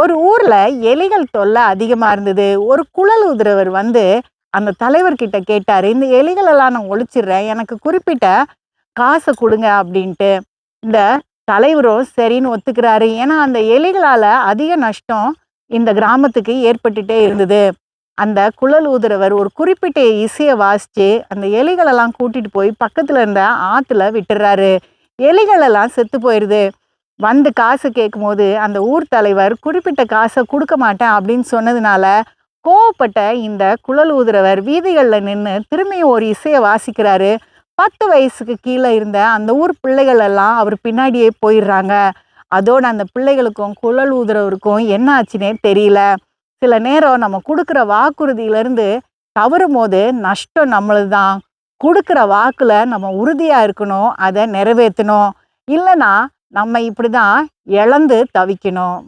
ஒரு ஊரில் எலிகள் தொல்லை அதிகமாக இருந்தது. ஒரு குழல் உதிரவர் வந்து அந்த தலைவர்கிட்ட கேட்டார் இந்த எலிகளெல்லாம் நான் ஒழிச்சிடுறேன். எனக்கு குறிப்பிட்ட காசை கொடுங்க அப்படின்ட்டு. இந்த தலைவரும் சரின்னு ஒத்துக்கிறாரு. ஏன்னா அந்த எலிகளால் அதிக நஷ்டம் இந்த கிராமத்துக்கு ஏற்பட்டுட்டே இருந்தது. அந்த குழல் ஊதுறவர் ஒரு குறிப்பிட்ட இசையை வாசித்து அந்த எலிகளெல்லாம் கூட்டிகிட்டு போய் பக்கத்தில் இருந்த ஆற்றுல விட்டுறாரு. எலிகளெல்லாம் செத்து போயிடுது வந்து காசு கேட்கும்போது அந்த ஊர் தலைவர் குறிப்பிட்ட காசை கொடுக்க மாட்டேன் அப்படின்னு சொன்னதுனால கோவப்பட்ட இந்த குழல் ஊதுறவர் வீதிகளில் நின்று திரும்பியும் ஒரு இசையை வாசிக்கிறாரு. பத்து வயசுக்கு கீழே இருந்த அந்த ஊர் பிள்ளைகள் எல்லாம் அவர் பின்னாடியே போயிடுறாங்க. அதோட அந்த பிள்ளைகளுக்கும் குழல் ஊதுறவருக்கும் என்ன ஆச்சுன்னே தெரியல. சில நேரம் நம்ம கொடுக்குற வாக்குறுதியிலேருந்து தவறும் போது நஷ்டம் நம்மளது தான் கொடுக்குற வாக்கில் நம்ம உறுதியாக இருக்கணும் அதை நிறைவேற்றணும். இல்லைன்னா நம்ம இப்படி தான் இழந்து தவிக்கணும்.